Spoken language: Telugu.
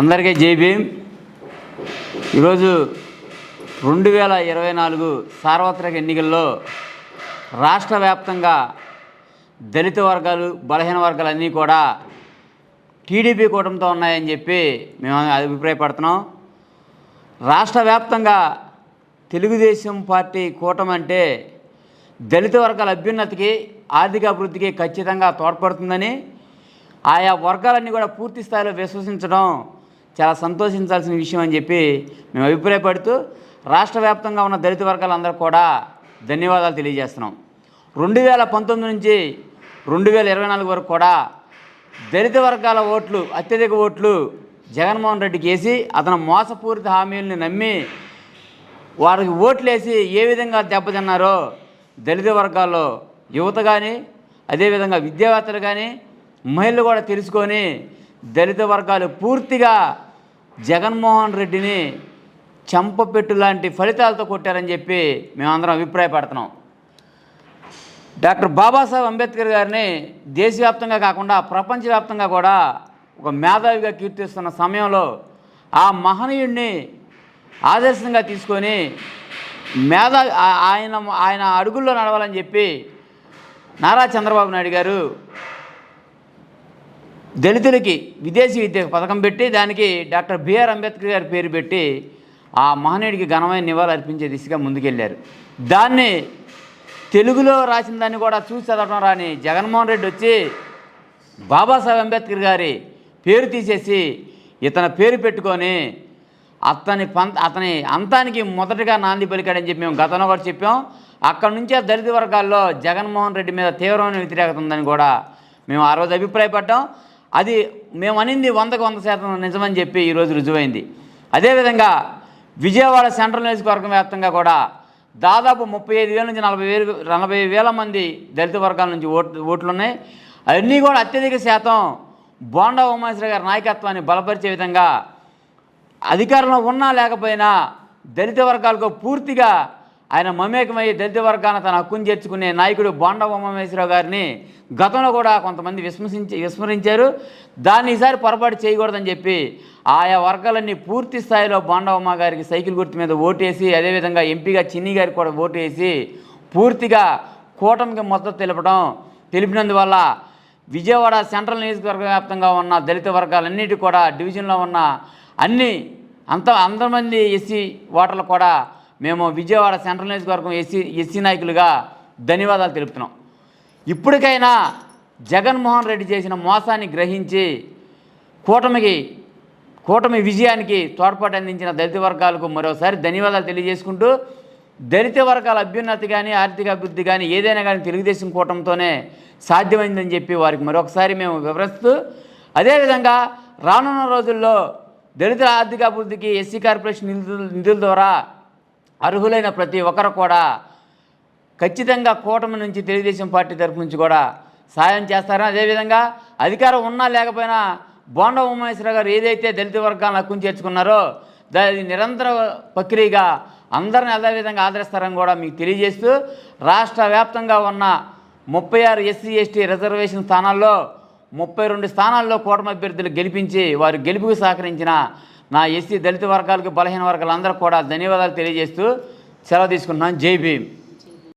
అందరికీ జై భీమ్. ఈరోజు రెండు వేల ఇరవై నాలుగు సార్వత్రిక ఎన్నికల్లో రాష్ట్ర వ్యాప్తంగా దళిత వర్గాలు బలహీన వర్గాలు అన్నీ కూడా టీడీపీ కూటమితో ఉన్నాయని చెప్పి మేము అభిప్రాయపడుతున్నాం. రాష్ట్ర వ్యాప్తంగా తెలుగుదేశం పార్టీ కూటమి అంటే దళిత వర్గాల అభ్యున్నతికి ఆర్థిక అభివృద్ధికి ఖచ్చితంగా తోడ్పడుతుందని ఆయా వర్గాలన్నీ కూడా పూర్తి స్థాయిలో విశ్వసించడం చాలా సంతోషించాల్సిన విషయం అని చెప్పి మేము అభిప్రాయపడుతూ రాష్ట్ర వ్యాప్తంగా ఉన్న దళిత వర్గాలందరూ కూడా ధన్యవాదాలు తెలియజేస్తున్నాం. రెండు వేల పంతొమ్మిది నుంచి రెండు వేల ఇరవై నాలుగు వరకు కూడా దళిత వర్గాల ఓట్లు అత్యధిక ఓట్లు జగన్మోహన్ రెడ్డికి వేసి అతను మోసపూరిత హామీలను నమ్మి వారికి ఓట్లేసి ఏ విధంగా దెబ్బతిన్నారో దళిత వర్గాల్లో యువత కానీ అదేవిధంగా విద్యావేత్తలు కానీ మహిళలు కూడా తెలుసుకొని దళిత వర్గాలు పూర్తిగా జగన్మోహన్ రెడ్డిని చెంపపెట్టు లాంటి ఫలితాలతో కొట్టారని చెప్పి మేమందరం అభిప్రాయపడుతున్నాం. డాక్టర్ బాబాసాహెబ్ అంబేద్కర్ గారిని దేశవ్యాప్తంగా కాకుండా ప్రపంచవ్యాప్తంగా కూడా ఒక మేధావిగా కీర్తిస్తున్న సమయంలో ఆ మహనీయుడిని ఆదర్శంగా తీసుకొని మేధా ఆయన ఆయన అడుగుల్లో నడవాలని చెప్పి నారా చంద్రబాబు నాయుడు గారు దళితులకి విదేశీ విద్య పథకం పెట్టి దానికి డాక్టర్ బిఆర్ అంబేద్కర్ గారి పేరు పెట్టి ఆ మహనీయుడికి ఘనమైన నివాళులు అర్పించే దిశగా ముందుకెళ్ళారు దాన్ని తెలుగులో రాసిన దాన్ని కూడా చూసి చదవడం రాని జగన్మోహన్ రెడ్డి వచ్చి బాబాసాహెబ్ అంబేద్కర్ గారి పేరు తీసేసి ఇతని పేరు పెట్టుకొని అతని పంత అతని అంతానికి మొదటగా నాంది పలికాడని చెప్పి మేము గతంలో కూడా చెప్పాం. అక్కడ నుంచే దళిత వర్గాల్లో జగన్మోహన్ రెడ్డి మీద తీవ్రమైన వ్యతిరేకత ఉందని కూడా మేము ఆ రోజు అభిప్రాయపడ్డాం. అది మేము అనింది వందకు వంద శాతం నిజమని చెప్పి ఈరోజు రుజువైంది. అదేవిధంగా విజయవాడ సెంట్రల్ నియోజకవర్గం వ్యాప్తంగా కూడా దాదాపు ముప్పై ఐదు వేల నుంచి నలభై వేలు నలభై వేల మంది దళిత వర్గాల నుంచి ఓట్లు ఓట్లు ఉన్నాయి అవన్నీ కూడా అత్యధిక శాతం బోండా ఉమాశ్వర గారి నాయకత్వాన్ని బలపరిచే విధంగా అధికారంలో ఉన్నా లేకపోయినా దళిత వర్గాలకు పూర్తిగా ఆయన మమేకమై దళిత వర్గాన్ని తన హక్కును చేర్చుకునే నాయకుడు బాండవ ఉమామేశ్వరరావు గారిని గతంలో కూడా కొంతమంది విస్మరించి విస్మరించారు. దాన్ని ఈసారి పొరపాటు చేయకూడదని చెప్పి ఆయా వర్గాలన్నీ పూర్తి స్థాయిలో బాండవమ్మ ఉమా గారికి సైకిల్ గుర్తు మీద ఓటేసి అదేవిధంగా ఎంపీగా చిన్ని గారికి కూడా ఓటేసి పూర్తిగా కూటమికి మద్దతు తెలపడం తెలిపినందువల్ల విజయవాడ సెంట్రల్ నియోజకవర్గ వ్యాప్తంగా ఉన్న దళిత వర్గాలన్నిటి కూడా డివిజన్లో ఉన్న అన్ని అంత అంతమంది ఎస్సీ ఓటర్లు కూడా మేము విజయవాడ సెంట్రల్ నియోజకవర్గం ఎస్సీ ఎస్సీ నాయకులుగా ధన్యవాదాలు తెలుపుతున్నాం. ఇప్పటికైనా జగన్మోహన్ రెడ్డి చేసిన మోసాన్ని గ్రహించి కూటమికి కూటమి విజయానికి తోడ్పాటు అందించిన దళిత వర్గాలకు మరోసారి ధన్యవాదాలు తెలియజేసుకుంటూ దళిత వర్గాల అభ్యున్నతి కానీ ఆర్థిక అభివృద్ధి కానీ ఏదైనా కానీ తెలుగుదేశం కూటమితోనే సాధ్యమైందని చెప్పి వారికి మరొకసారి మేము వివరిస్తూ అదేవిధంగా రానున్న రోజుల్లో దళితుల ఆర్థిక అభివృద్ధికి ఎస్సీ కార్పొరేషన్ నిధుల నిధుల ద్వారా అర్హులైన ప్రతి ఒక్కరు కూడా ఖచ్చితంగా కూటమి నుంచి తెలుగుదేశం పార్టీ తరపు నుంచి కూడా సాయం చేస్తారని అదేవిధంగా అధికారం ఉన్నా లేకపోయినా బోండ ఉమేశ్వర గారు ఏదైతే దళిత వర్గాలను హక్కును చేర్చుకున్నారో దాని నిరంతర ప్రక్రియగా అందరిని అదేవిధంగా ఆదరిస్తారని కూడా మీకు తెలియజేస్తూ రాష్ట్ర వ్యాప్తంగా ఉన్న ముప్పై ఆరు ఎస్సీ ఎస్టీ రిజర్వేషన్ స్థానాల్లో ముప్పై రెండు స్థానాల్లో కూటమి అభ్యర్థులు గెలిపించి వారు గెలుపుకు సహకరించిన నా ఎస్సీ దళిత వర్గాలకు బలహీన వర్గాలందరూ కూడా ధన్యవాదాలు తెలియజేస్తూ సెలవు తీసుకుంటున్నాను. జై భీమ్.